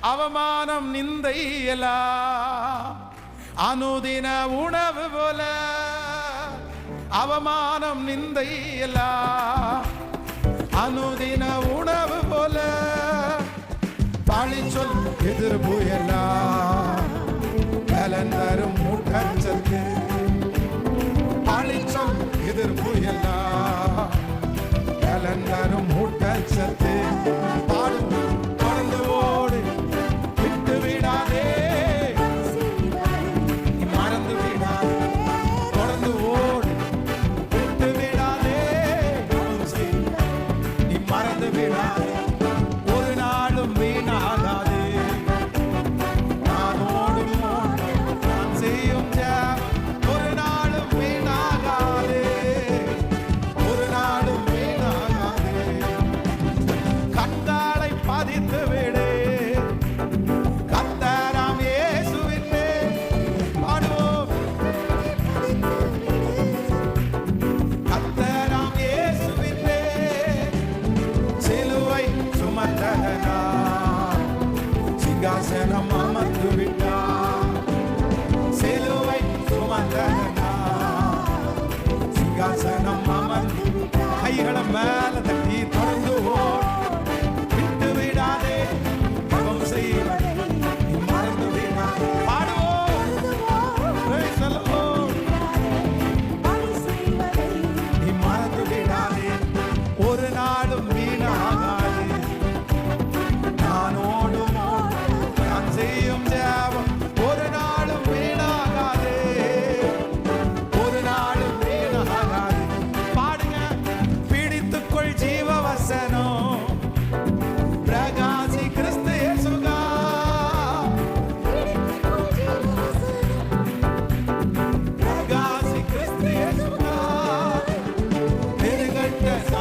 அவமானம் நிந்தை எல்லாம் அனுதின உணவு போல அவமானம் நிந்தை எல்லாம் அனுதின உணவு போல பழிச்சொல் எதிர் புயலாம் கலந்தரும் ஊட்டச்சத்து. பழிச்சொல் எதிர் புயலாம் கலந்தரும்